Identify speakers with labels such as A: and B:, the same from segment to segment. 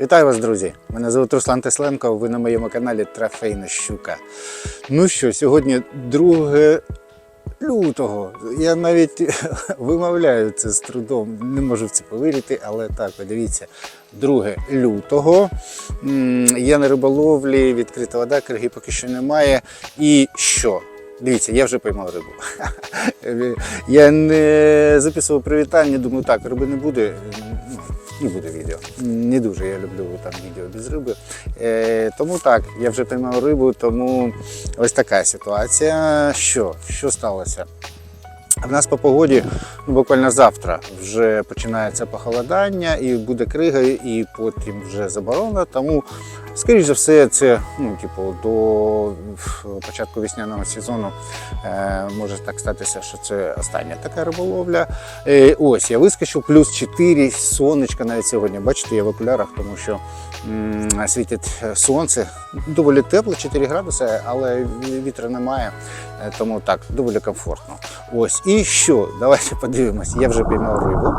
A: Вітаю вас, друзі! Мене звуть Руслан Тесленко, ви на моєму каналі Трофейна Щука. Ну що, сьогодні 2 лютого. Я навіть вимовляю це з трудом, не можу в це повірити, але так, подивіться, 2 лютого. Я на риболовлі, відкрита вода, криги поки що немає. І що? Дивіться, я вже поймав рибу. Я не записував привітання, думаю, так, риби не буде. Не буде відео. Не дуже я люблю там відео без риби. Е, тому так, я вже приймав рибу, тому ось така ситуація. Що? Що сталося? В нас по погоді ну, буквально завтра вже починається похолодання і буде крига, і потім вже заборона. Тому, скоріш за все, це ну, типу, до початку весняного сезону е, може так статися, що це остання така риболовля. Е, ось я вискочив, плюс 4 сонечка навіть сьогодні. Бачите, я в окулярах, тому що м, світить сонце. Доволі тепло, 4 градуси, але вітру немає. Е, Тому так, доволі комфортно. Ось. І що? Давайте подивимось. Я вже піймав рибу.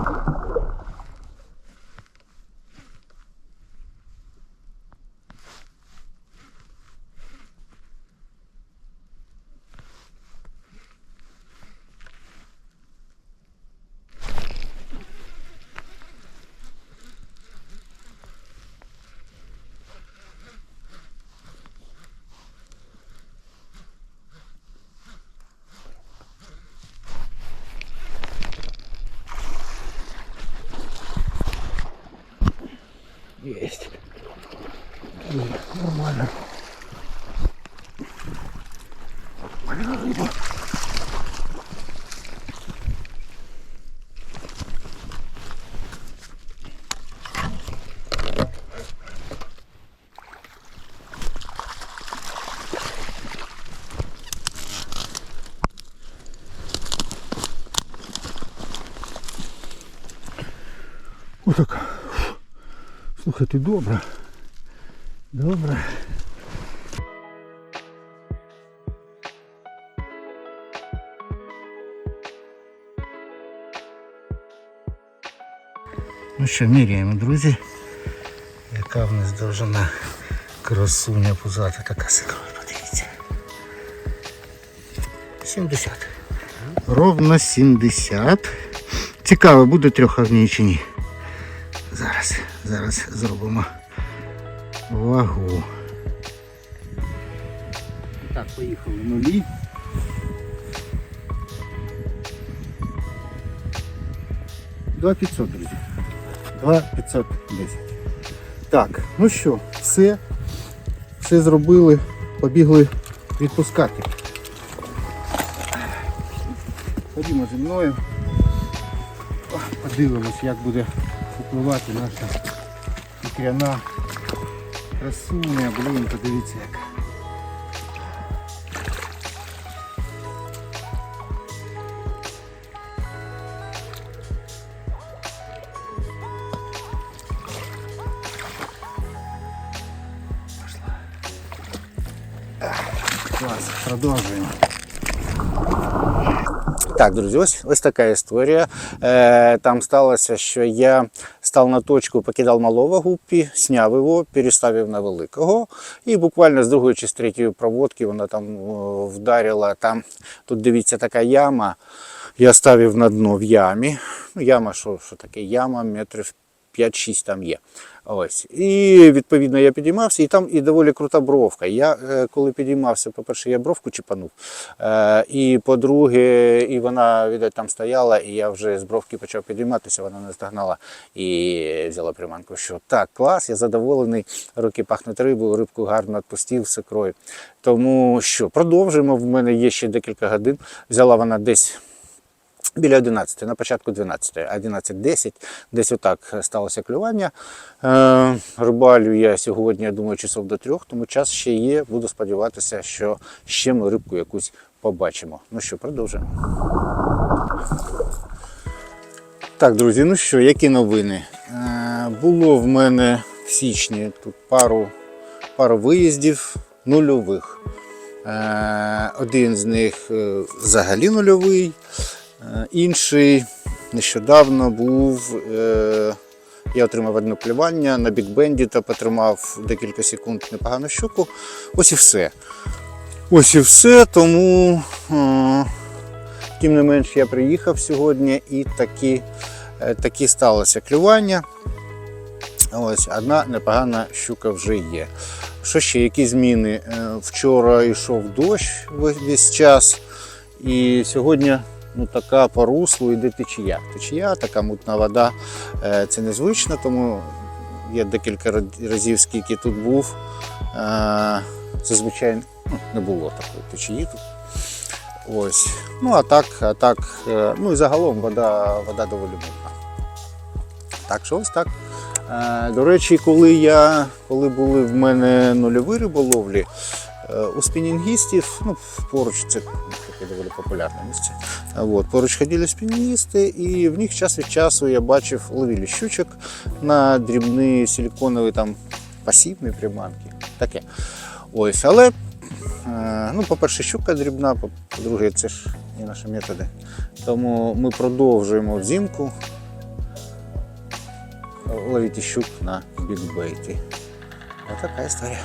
A: Есть. Нормально. Блин, рыба. Вот такая. Слухайте, добре. Добре. Ну що, міряємо, друзі. Яка в нас довжина красуня пузата така сикова, подивіться. 70. Ровно 70. Цікаво, буде трьохагній чи ні. Зараз, зробимо вагу. Так, поїхали нулі. Два 500, друзі. Два 510. Так, ну що, все. Все зробили, побігли відпускати. Ходімо зі мною. Подивимось, як буде випливати наша ікряна красуня. Блін, подивіться як. Пошла. Клас, продовжуємо. Так, друзі, ось ось така історія. Е, там сталося, що я став на точку, покидав малого гуппі, сняв його, переставив на великого. І буквально з другої чи з третьої проводки вона там вдарила. Там, тут дивіться, така яма. Я ставив на дно в ямі. Ну, яма, що, що таке? Яма метрів 5-6 там є. Ось. І відповідно я підіймався, і там і доволі крута бровка. Я е, коли підіймався, по-перше, я бровку чіпанув. Е, і по-друге, і вона відать там стояла, і я вже з бровки почав підійматися, вона не здогнала і взяла приманку. Що так, клас, я задоволений, руки пахнуть рибою, рибку гарно відпустив з ікрою. Тому що продовжуємо. В мене є ще декілька годин. Взяла вона десь. Біля 11, на початку 12, 11.10, десь отак сталося клювання. Е, рибалю я сьогодні, я думаю, часов до трьох, тому час ще є. Буду сподіватися, що ще ми рибку якусь побачимо. Ну що, продовжуємо. Так, друзі, ну що, які новини? Е, було в мене в січні тут пару, пару виїздів нульових. Е, один з них е, взагалі нульовий. Е, Інший нещодавно був, е, Я отримав одне клювання на бікбенді та потримав декілька секунд непогану щуку. Ось і все. Ось і все. Тому, е, тим не менш, я приїхав сьогодні і такі, такі сталося клювання. Ось одна непогана щука вже є. Що ще? Які зміни? Вчора йшов дощ весь час, і сьогодні ну, така по руслу йде течія. Течія, така мутна вода. Е, Це незвично, тому я декілька разів, скільки тут був, е, зазвичай ну, не було такої течії тут. Ось. Ну а так, а так, е, ну і загалом вода, вода доволі мутна. Так що ось так. До речі, коли я коли були в мене нульові риболовлі, у спінінгістів, ну поруч це таке доволі популярне місце. От, поруч ходили спінінгісти, і в них час від часу я бачив ловили щучок на дрібні силіконові там пасівні приманки. Таке. Ось, але е, ну, по-перше, щука дрібна, по- по-друге, це ж не наші методи. Тому ми продовжуємо взимку ловити щук на бікбейті. Ось така історія.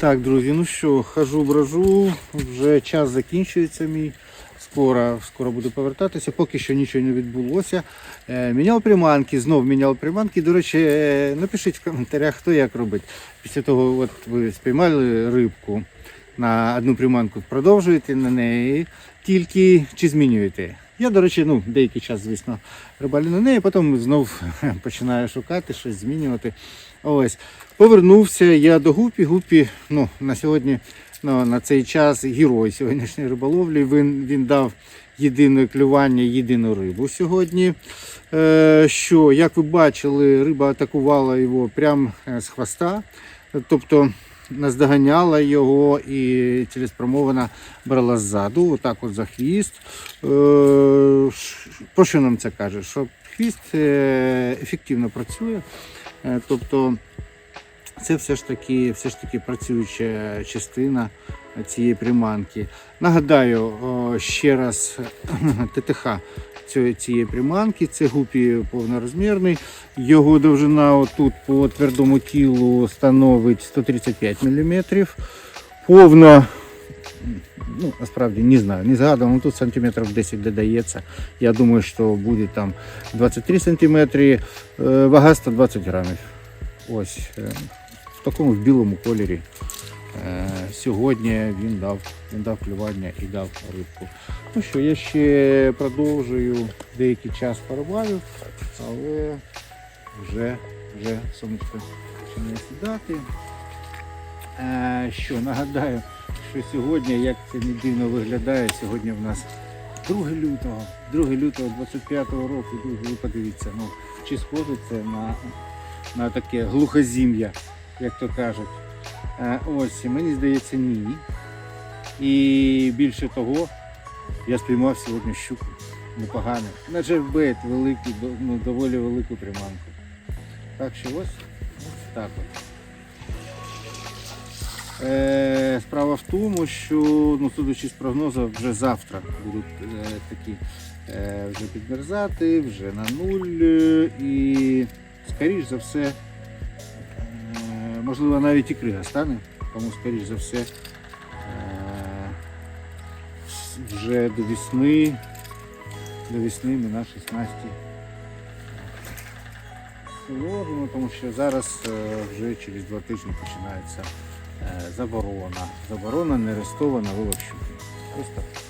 A: Так, друзі, ну що, хожу, брожу, вже час закінчується мій. Скоро, скоро буду повертатися, поки що нічого не відбулося. Е, міняв приманки, знов міняв приманки. До речі, е, напишіть в коментарях, хто як робить. Після того, от ви спіймали рибку на одну приманку, продовжуєте на неї, тільки чи змінюєте. Я, до речі, ну, деякий час, звісно, рибалю на неї, потім знов починаю шукати, щось змінювати. Ось. Повернувся я до гупі. Гупі ну, на сьогодні, ну, на цей час герой сьогоднішньої риболовлі. Він, він дав єдине клювання, єдину рибу сьогодні. Е, що, як ви бачили, риба атакувала його прямо е, з хвоста. Тобто наздоганяла його і цілеспрямовано брала ззаду, отак от за хвіст. Е, Про що нам це каже? Що хвіст е, ефективно працює. Е, Тобто це все ж таки, все ж таки працююча частина цієї приманки. Нагадаю ще раз ТТХ цієї, приманки. Це гупі повнорозмірний. Його довжина отут по твердому тілу становить 135 мм. Повна, ну, насправді не знаю, не згадував, ну тут сантиметрів 10 додається. Я думаю, що буде там 23 см, е, вага 120 грамів. Ось е, в такому в білому кольорі. Е, Сьогодні він дав, він дав клювання і дав рибку. Ну що, я ще продовжую деякий час порибалю, але вже, вже сонечко починає сідати. Е, Що нагадаю, що сьогодні, як це не дивно виглядає, сьогодні в нас 2 лютого, 2 лютого 25-го року, ви подивіться, ну, чи схоже це на, на таке глухозім'я, як то кажуть. Е, Ось, мені здається, ні. І більше того, я спіймав сьогодні щуку непогано. На джербет великий, до- ну, доволі велику приманку. Так що ось, ось так от. Е, справа в тому, що, ну, судячи з прогнозу, вже завтра будуть е, такі е, вже підмерзати, вже на нуль. е, І, скоріш за все, можливо, навіть і крига стане, тому, скоріш за все, е, вже до весни до весни ми наші снасті ложимо, тому що зараз е, вже через два тижні починається е, заборона. Заборона нерестована вилов щуки.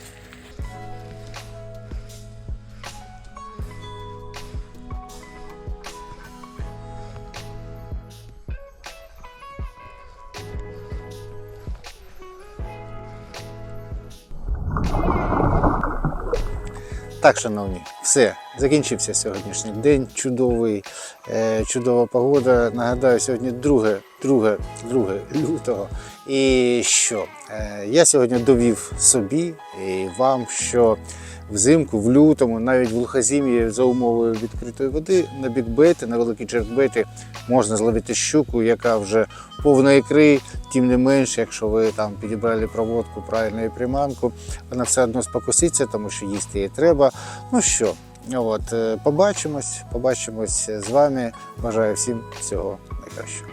A: Так. Шановні, все, закінчився сьогоднішній день. Чудовий, е, чудова погода. Нагадаю, сьогодні 2, 2, 2 лютого. І що? Е, я сьогодні довів собі і вам, що взимку, в лютому, навіть в глухозім'ї за умовою відкритої води на бікбети, на великі джеркбети можна зловити щуку, яка вже повна ікри, тим не менше, якщо ви там підібрали проводку правильно і приманку, вона все одно спокуситься, тому що їсти її треба. Ну що, от, е, побачимось, побачимось з вами. Бажаю всім всього найкращого.